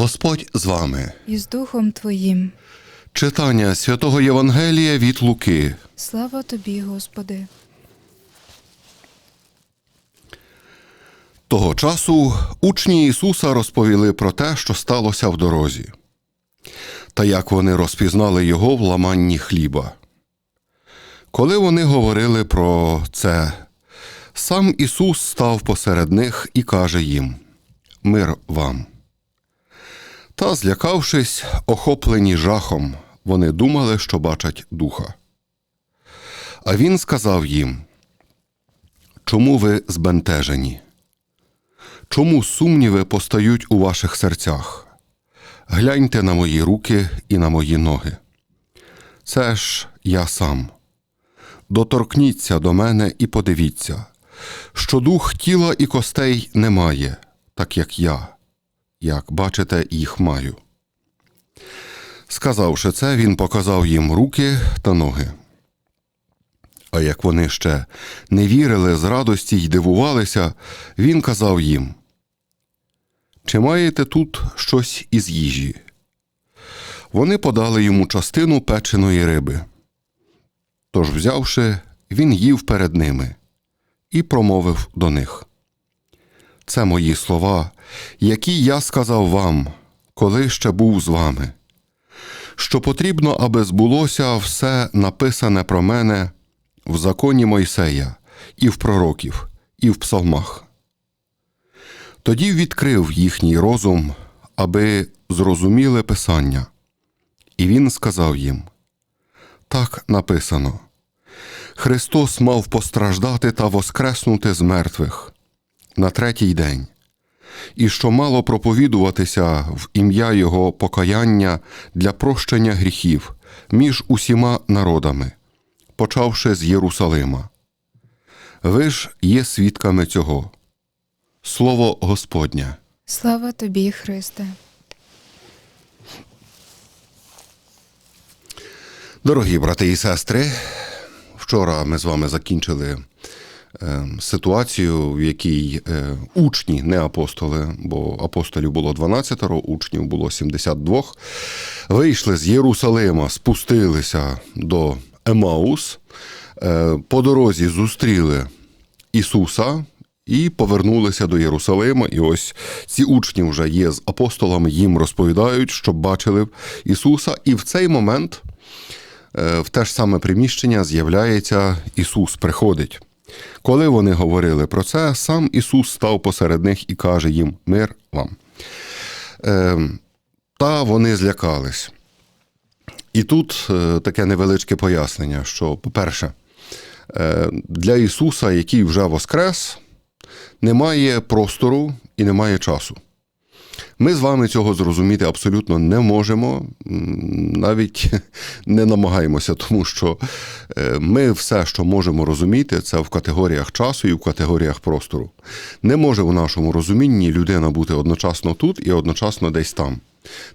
Господь з вами. і з Духом Твоїм. Читання святого Євангелія від Луки. Слава Тобі, Господи. Того часу учні Ісуса розповіли про те, що сталося в дорозі, та як вони розпізнали Його в ламанні хліба. Коли вони говорили про це, сам Ісус став посеред них і каже їм: Мир вам. Та, злякавшись, охоплені жахом, вони думали, що бачать духа. А він сказав їм: Чому ви збентежені? Чому сумніви постають у ваших серцях? Гляньте на мої руки і на мої ноги. Це ж я сам. Доторкніться до мене і подивіться, що дух тіла і костей немає, так як я, як бачите, їх маю. Сказавши це, він показав їм руки та ноги. А як вони ще не вірили з радості й дивувалися, він казав їм: Чи маєте тут щось із їжі? Вони подали йому частину печеної риби. Тож, взявши, він їв перед ними і промовив до них: Це мої слова, які я сказав вам, коли ще був з вами, що потрібно, аби збулося все написане про мене в законі Мойсея, і в пророків, і в псалмах. Тоді відкрив їхній розум, аби зрозуміли Писання. І він сказав їм: Так написано: Христос мав постраждати та воскреснути з мертвих на третій день, і що мало проповідуватися в ім'я Його покаяння для прощення гріхів між усіма народами почавши з Єрусалима. Ви ж є свідками цього. Слово Господнє. Слава Тобі, Христе. Дорогі брати і сестри, вчора ми з вами закінчили ситуацію, в якій е, учні, не апостоли, бо апостолів було 12, учнів було 72, вийшли з Єрусалима, спустилися до Емаус, е, по дорозі зустріли Ісуса і повернулися до Єрусалима. І ось ці учні вже є з апостолами, їм розповідають, що бачили Ісуса. І в цей момент е, в те ж саме приміщення з'являється Ісус, приходить. Коли вони говорили про це, сам Ісус став посеред них і каже їм: Мир вам. Е, Та вони злякались. І тут е, таке невеличке пояснення, що, по-перше, е, для Ісуса, який вже воскрес, немає простору і немає часу. Ми з вами цього зрозуміти абсолютно не можемо, навіть не намагаємося, тому що е, ми все, що можемо розуміти, це в категоріях часу і в категоріях простору. Не може у нашому розумінні людина бути одночасно тут і одночасно десь там.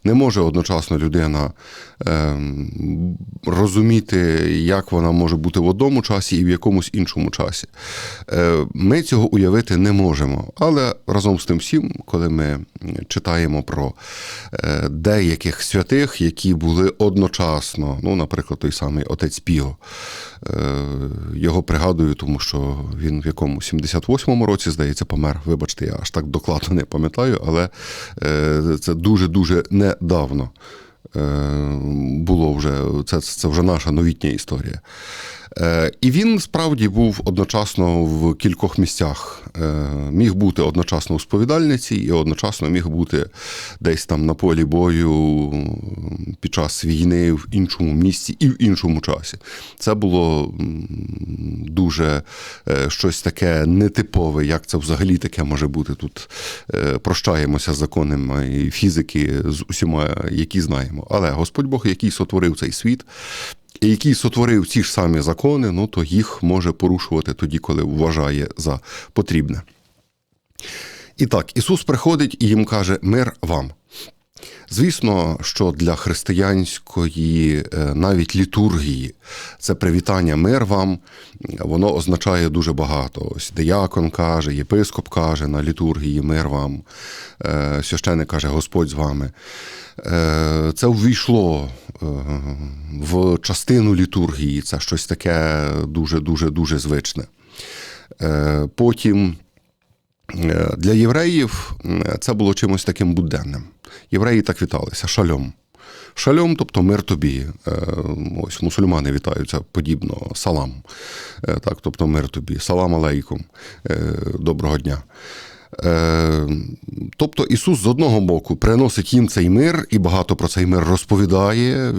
Не може одночасно людина е, розуміти, як вона може бути в одному часі і в якомусь іншому часі. Е, Ми цього уявити не можемо. Але разом з тим всім, коли ми читаємо про е, деяких святих, які були одночасно, ну, наприклад, той самий отець Піо, е, його пригадую, тому що він в якому 78-му році, здається, помер. Вибачте, я аж так докладно не пам'ятаю, але е, це недавно е, було вже. Це, це вже наша новітня історія. Е, І він справді був одночасно в кількох місцях. Е, Міг бути одночасно у сповідальниці і одночасно міг бути десь там на полі бою під час війни в іншому місці і в іншому часі. Це було дуже е, щось таке нетипове, як це взагалі таке може бути. Тут прощаємося з законами фізики з усіма, які знаємо. Але Господь Бог, який сотворив цей світ, який сотворив ці ж самі закони, ну то їх може порушувати тоді, коли вважає за потрібне. І так, Ісус приходить і їм каже: Мир вам. Звісно, що для християнської е, навіть літургії це привітання мир вам, воно означає дуже багато. Ось диякон каже, єпископ каже на літургії мир вам, е, священик каже, Господь з вами. Е, Це ввійшло е, в частину літургії, це щось таке дуже-дуже дуже звичне. Е, Потім Для євреїв е, це було чимось таким буденним. Євреї так віталися шальом. Шальом, тобто мир тобі. Е, Ось мусульмани вітаються подібно салам. Е, Так, тобто мир тобі. Салам алейкум. Е, Доброго дня. Е, Тобто Ісус з одного боку приносить їм цей мир і багато про цей мир розповідає.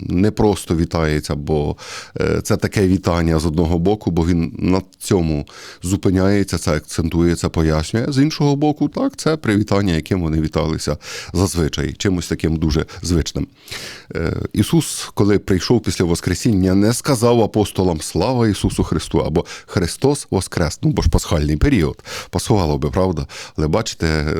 Не просто вітається, бо е, це таке вітання з одного боку, бо він на цьому зупиняється, це акцентує, це пояснює. З іншого боку, так, це привітання, яким вони віталися зазвичай, чимось таким дуже звичним. Е, Ісус, коли прийшов після Воскресіння, не сказав апостолам Слава Ісусу Христу або Христос Воскрес. Ну, бо ж пасхальний період. Пасувало би, правда? Але бачите, е,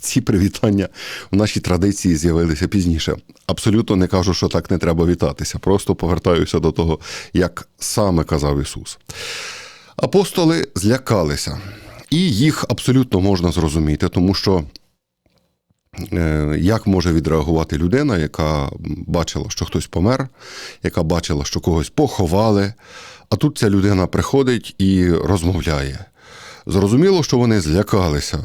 ці привітання в нашій традиції з'явилися пізніше. Абсолютно не кажу, що так не треба вітатися. Просто повертаюся до того, як саме казав Ісус. Апостоли злякалися, і їх абсолютно можна зрозуміти, тому що. Е, Як може відреагувати людина, яка бачила, що хтось помер, яка бачила, що когось поховали, а тут ця людина приходить і розмовляє. Зрозуміло, що вони злякалися.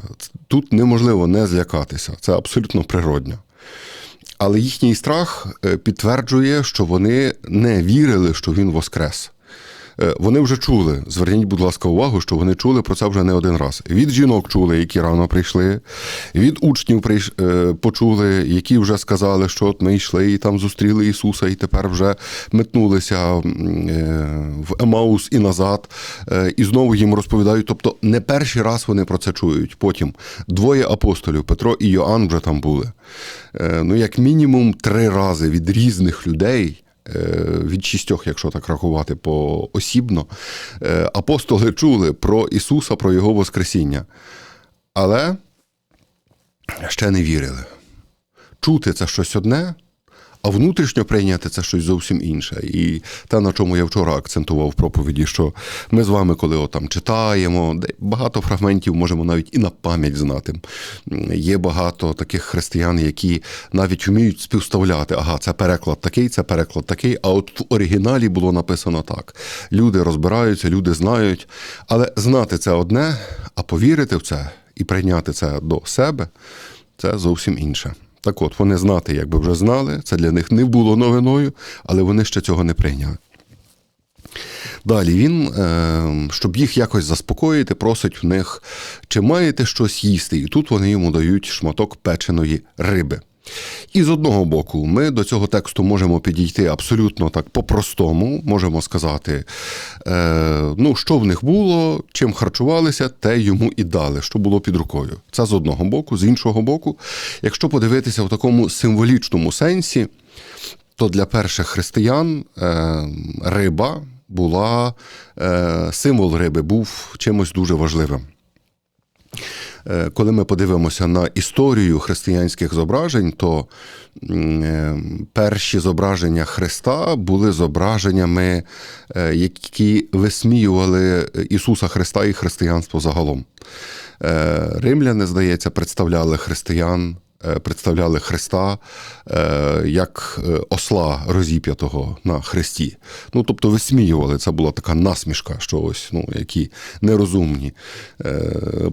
Тут неможливо не злякатися, це абсолютно природньо. Але їхній страх е, підтверджує, що вони не вірили, що він воскрес. Е, Вони вже чули. Зверніть, будь ласка, увагу, що вони чули про це вже не один раз. Від жінок чули, які рано прийшли, від учнів прийш... е, почули, які вже сказали, що от ми йшли і там зустріли Ісуса, і тепер вже метнулися е, в Емаус і назад, і знову їм розповідають. Тобто не перший раз вони про це чують. Потім двоє апостолів, Петро і Йоанн, вже там були. Ну, як мінімум, три рази від різних людей від шістьох, якщо так рахувати поосібно, е, апостоли чули про Ісуса, про Його Воскресіння. Але ще не вірили. Чути це щось одне, а внутрішньо прийняти це щось зовсім інше. І те, на чому я вчора акцентував в проповіді, що ми з вами, коли отам читаємо, багато фрагментів можемо навіть і на пам'ять знати. Є багато таких християн, які навіть вміють співставляти. Ага, це переклад такий, це переклад такий. А от в оригіналі було написано так. Люди розбираються, люди знають. Але знати це одне, а повірити в це і прийняти це до себе це зовсім інше. Так от, вони знати, якби вже знали, це для них не було новиною, але вони ще цього не прийняли. Далі він, е, щоб їх якось заспокоїти, просить в них, чи маєте щось їсти. І тут вони йому дають шматок печеної риби. І з одного боку, ми до цього тексту можемо підійти абсолютно так по-простому, можемо сказати, е, ну, що в них було, чим харчувалися, те йому і дали, що було під рукою. Це з одного боку, з іншого боку, якщо подивитися в такому символічному сенсі, то для перших християн е, риба була, е, символ риби був чимось дуже важливим. Е, Коли ми подивимося на історію християнських зображень, то е, перші зображення Христа були зображеннями, е, які висміювали Ісуса Христа і християнство загалом. Римляни, здається, представляли християн. Е, Представляли Христа е, як е, осла розіп'ятого на хресті. Ну, тобто висміювали, це була така насмішка, що ось ну, які нерозумні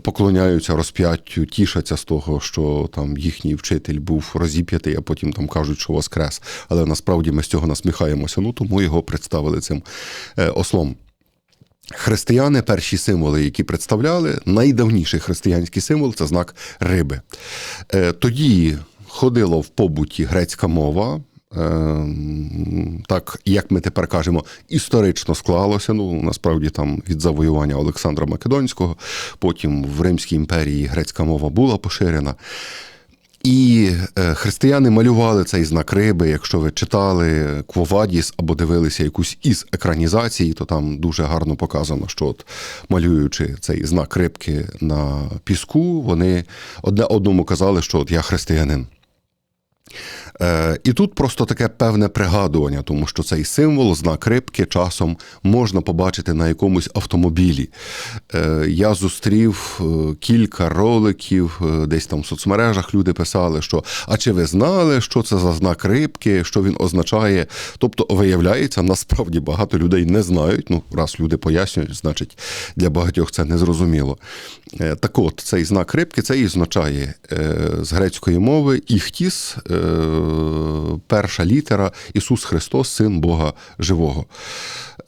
поклоняються розп'яттю, тішаться з того, що там їхній вчитель був розіп'ятий, а потім там кажуть, що воскрес. Але насправді ми з цього насміхаємося. Ну тому його представили цим ослом. Християни, перші символи, які представляли, найдавніший християнський символ це знак риби. Е, Тоді ходила в побуті грецька мова. е, Так, як ми тепер кажемо, історично склалося. Ну, насправді там від завоювання Олександра Македонського, потім в Римській імперії грецька мова була поширена. І е, християни малювали цей знак риби. Якщо ви читали Квовадіс або дивилися якусь із екранізацій, то там дуже гарно показано, що от малюючи цей знак рибки на піску, вони одне одному казали, що от я християнин. Е, і тут просто таке певне пригадування, тому що цей символ, знак рибки, часом можна побачити на якомусь автомобілі. Е, я зустрів е, кілька роликів, е, десь там в соцмережах люди писали, що а чи ви знали, що це за знак рибки, що він означає? Тобто, виявляється, насправді багато людей не знають. Ну, раз люди пояснюють, значить для багатьох це незрозуміло. Е, Так от, цей знак рибки це і означає е, з грецької мови іхтіс, е, перша літера Ісус Христос, Син Бога Живого.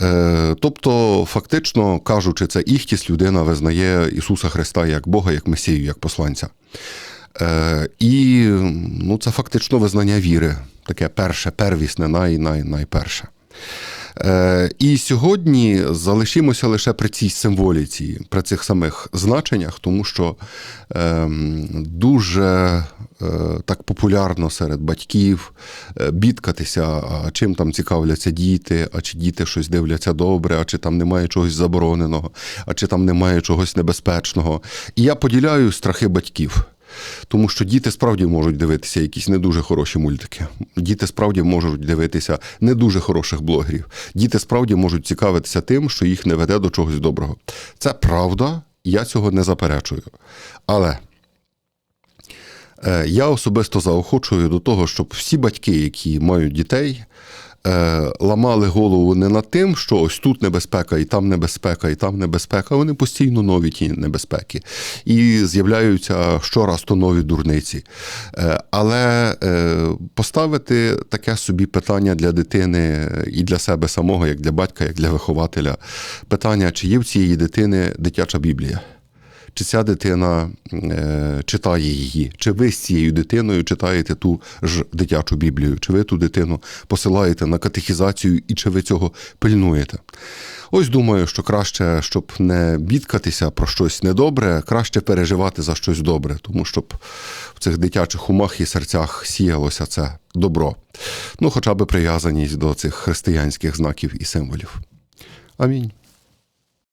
Е, Тобто, фактично кажучи, це іхтіс, людина визнає Ісуса Христа як Бога, як Месію, як посланця. Е, І ну, це фактично визнання віри, таке перше, первісне, най, най, найперше. Е, І сьогодні залишимося лише при цій символіці, при цих самих значеннях, тому що ем, дуже так популярно серед батьків е, бідкатися, а чим там цікавляться діти, а чи діти щось дивляться добре, а чи там немає чогось забороненого, а чи там немає чогось небезпечного. І я поділяю страхи батьків. Тому що діти справді можуть дивитися якісь не дуже хороші мультики. Діти справді можуть дивитися не дуже хороших блогерів. Діти справді можуть цікавитися тим, що їх не веде до чогось доброго. Це правда, я цього не заперечую. Але е, я особисто заохочую до того, щоб всі батьки, які мають дітей, е, ламали голову не над тим, що ось тут небезпека, і там небезпека, і там небезпека. Вони постійно нові ті небезпеки. І з'являються щораз то нові дурниці. Е, Але е, поставити таке собі питання для дитини і для себе самого, як для батька, як для вихователя, питання, чи є в цієї дитини дитяча Біблія. Чи ця дитина е, читає її? Чи ви з цією дитиною читаєте ту ж дитячу Біблію? Чи ви ту дитину посилаєте на катехізацію і чи ви цього пильнуєте? Ось думаю, що краще, щоб не бідкатися про щось недобре, краще переживати за щось добре, тому щоб в цих дитячих умах і серцях сіялося це добро. Ну, хоча б прив'язаність до цих християнських знаків і символів. Амінь.